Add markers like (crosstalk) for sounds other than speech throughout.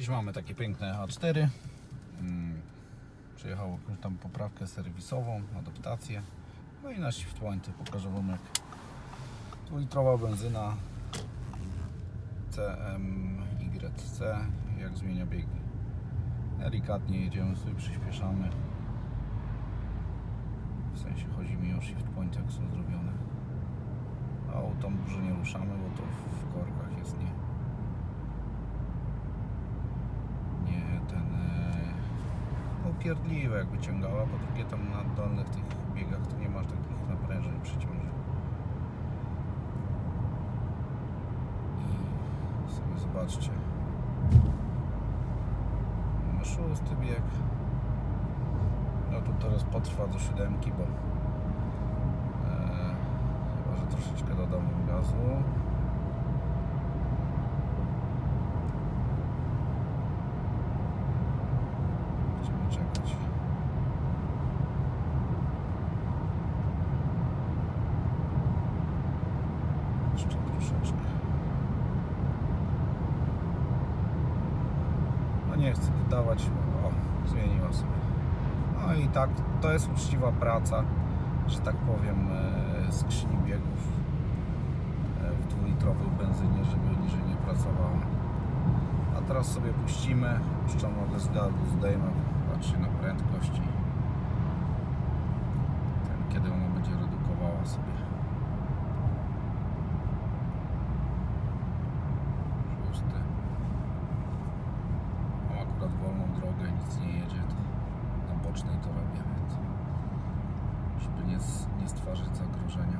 Dziś mamy takie piękne A4. Mm, Przyjechało tam poprawkę serwisową, adaptację. No i na shift pointy pokażę Wam jak dwulitrowa benzyna CMYC jak zmienia biegi. Delikatnie jedziemy sobie, przyspieszamy. W sensie chodzi mi o shift pointy jak są zrobione. A autem dużo nie ruszamy, bo to w, korkach jest nie ten e, upierdliwe jak wyciągała, po drugie tam na dolnych tych biegach to nie masz takich naprężeń przeciążeń i sobie zobaczcie. Mamy szósty bieg. No tu teraz potrwa do siódemki, bo e, chyba, że troszeczkę dodam gazu Będziemy czekać. Jeszcze troszeczkę. No nie chcę wydawać. O, zmieniła sobie. No i tak, to jest uczciwa praca, że tak powiem, e, skrzyni biegów e, w dwulitrowej benzynie, żeby niżej nie pracowała. A teraz sobie puścimy, puszczam nogę z gazu, zdejmę, patrzcie na prędkość i ten, kiedy ona będzie redukowała sobie. Szósty. Mam akurat wolną drogę, nic nie jedzie, to na bocznej to robię, więc żeby nie, s- nie stwarzać zagrożenia.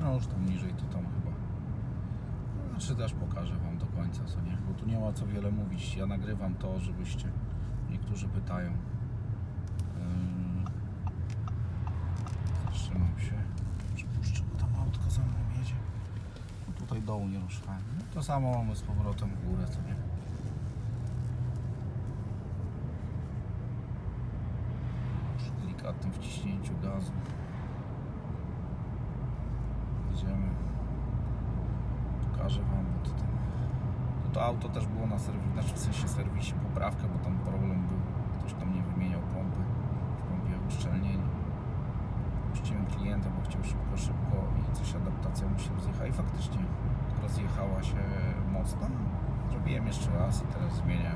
No już tam niżej to tam chyba. Znaczy też pokażę Wam do końca, co nie? Bo tu nie ma co wiele mówić. Ja nagrywam to, żebyście. Niektórzy pytają. Ym, Zatrzymam się. Przypuszczę, bo tam autko za mną jedzie. No tutaj dołu nie ruszałem. No to samo mamy z powrotem w górę, co nie? Przy delikatnym wciśnięciu gazu. Jedziemy. Pokażę Wam, bo to. To, to auto też było na serwisie, znaczy w sensie serwisie poprawkę, bo tam problem był. Ktoś tam nie wymieniał pompy. W pompie uszczelnienie. Puściłem klienta, bo chciał szybko, szybko i coś adaptacja mu się rozjechała i faktycznie rozjechała się mocno. Zrobiłem jeszcze raz i teraz zmienię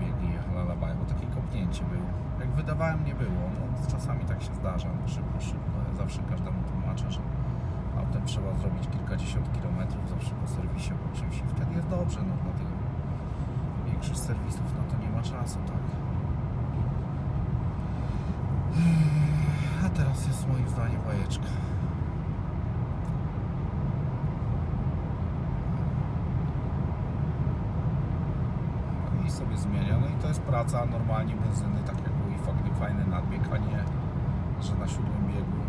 biegi lalabaj, bo takie kopnięcie było. Jak wydawałem nie było, no czasami tak się zdarza, no, szybko, szybko. Ja zawsze każdemu tłumaczę, że autem trzeba zrobić kilkadziesiąt kilometrów zawsze po serwisie, po czymś i wtedy jest dobrze, no dlatego większość serwisów no to nie ma czasu, tak. A teraz jest moim zdaniem bajeczka. I sobie zmienia. No i to jest praca normalnie benzyny, tak jak był i fajny, nadbieg, a nie, że na siódmym biegu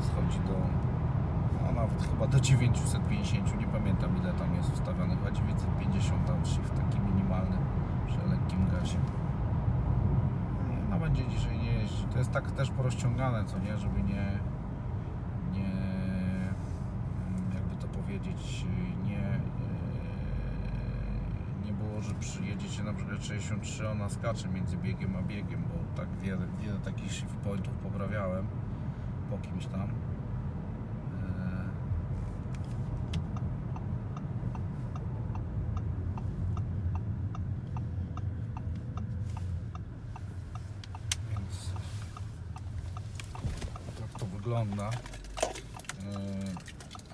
schodzi do, chyba do 950, nie pamiętam ile tam jest ustawione, chyba 950 tam shift taki minimalny przy lekkim gazie. No będzie dzisiaj nie jeździ. To jest tak też porozciągane, co nie, żeby nie, nie, mm, jakby to powiedzieć, nie, e, nie było, że przyjedziecie na przykład 63, ona skacze między biegiem a biegiem, bo tak wiele, wiele takich shift pointów poprawiałem po kimś tam. E, Więc tak to wygląda. E,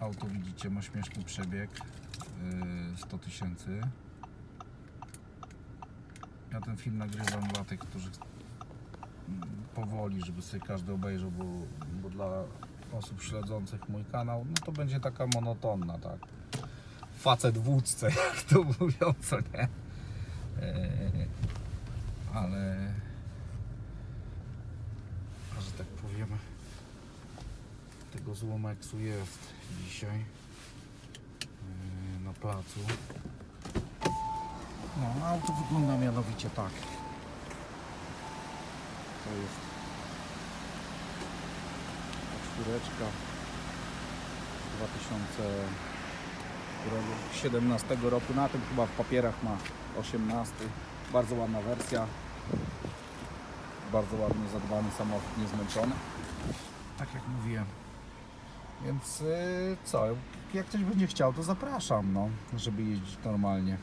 Auto widzicie ma śmieszny przebieg e, 100 tysięcy. Ja ten film nagrywam dla tych, którzy powoli, żeby sobie każdy obejrzał, bo, bo dla osób śledzących mój kanał, no to będzie taka monotonna, tak. Facet w wódce, (laughs) jak to mówią, co nie. Eee, ale, że tak powiem, tego złomeksu jest dzisiaj yy, na placu. No, auto wygląda mianowicie tak. To jest czwóreczka z 2017 roku. Na tym chyba w papierach ma 18. Bardzo ładna wersja. Bardzo ładnie zadbany samochód, niezmęczony. Tak jak mówiłem. Więc yy, co, jak ktoś będzie chciał, to zapraszam, no, żeby jeździć normalnie.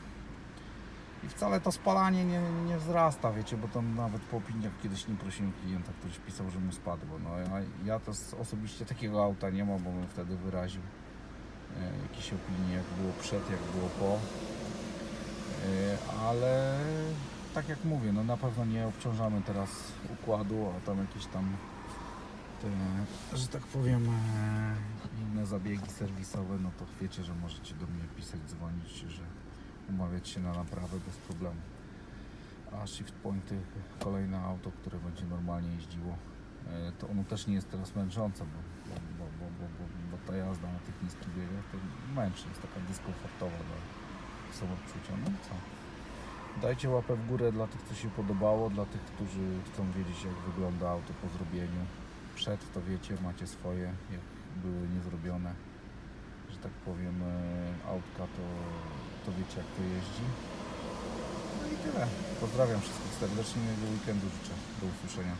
I wcale to spalanie nie, nie wzrasta, wiecie, bo tam nawet po opiniach kiedyś nie prosiłem klienta, ktoś pisał, że mu spadło. No ja, ja to osobiście takiego auta nie mam, bo bym wtedy wyraził e, jakieś opinie, jak było przed, jak było po. E, ale tak jak mówię, no na pewno nie obciążamy teraz układu, a tam jakieś tam te, że tak powiem, e, inne zabiegi serwisowe, no to wiecie, że możecie do mnie pisać, dzwonić, że umawiać się na naprawę bez problemu. A Shift Pointy, kolejne auto, które będzie normalnie jeździło, e, to ono też nie jest teraz męczące, bo, bo, bo, bo, bo, bo, bo ta jazda na tych niskich biegach to męczy, jest taka dyskomfortowa dla samopoczucia. No co? Dajcie łapę w górę dla tych, co się podobało, dla tych, którzy chcą wiedzieć, jak wygląda auto po zrobieniu. Przed to wiecie, macie swoje, jak były niezrobione, że tak powiem, e, autka, to, to wiecie, jak to jeździ. No i tyle. Pozdrawiam wszystkich serdecznie, miłego weekendu życzę. Do usłyszenia.